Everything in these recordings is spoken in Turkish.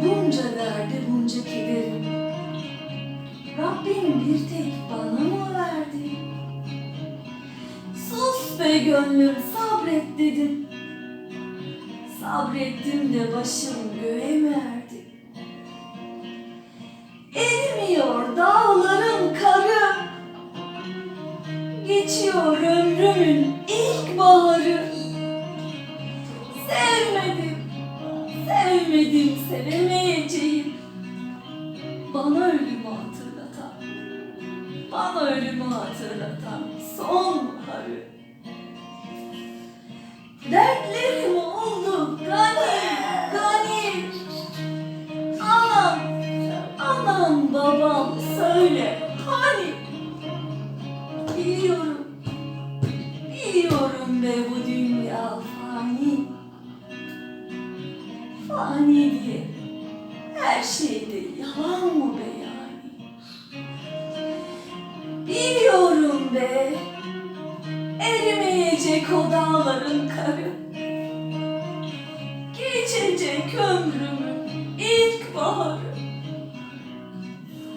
Bunca derdi, bunca kederi Rabbim bir tek bana mı verdi? Sus be gönlüm sabret dedim Sabrettim de başım göğe mi erdi? Erimiyor dağların karı Geçiyor ömrümün ilk baharı sevmedim, sevemeyeceğim. Bana ölümü hatırlatan Bana ölümü hatırlatan sonbaharı Dertlerim oldu gani, gani. Anam, anam babam söyle hani. Biliyorum, biliyorum be bu Fani diye her şeyde yalan mı be yani? Biliyorum be. Erimeyecek o dağların karı. Geçecek ömrümün ilk baharı.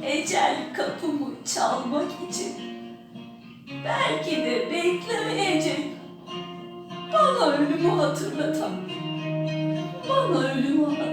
Ecel kapımı çalmak için Belki de beklemeyecek. Bana ölümü hatırlatan Bana ölümü hatırlatan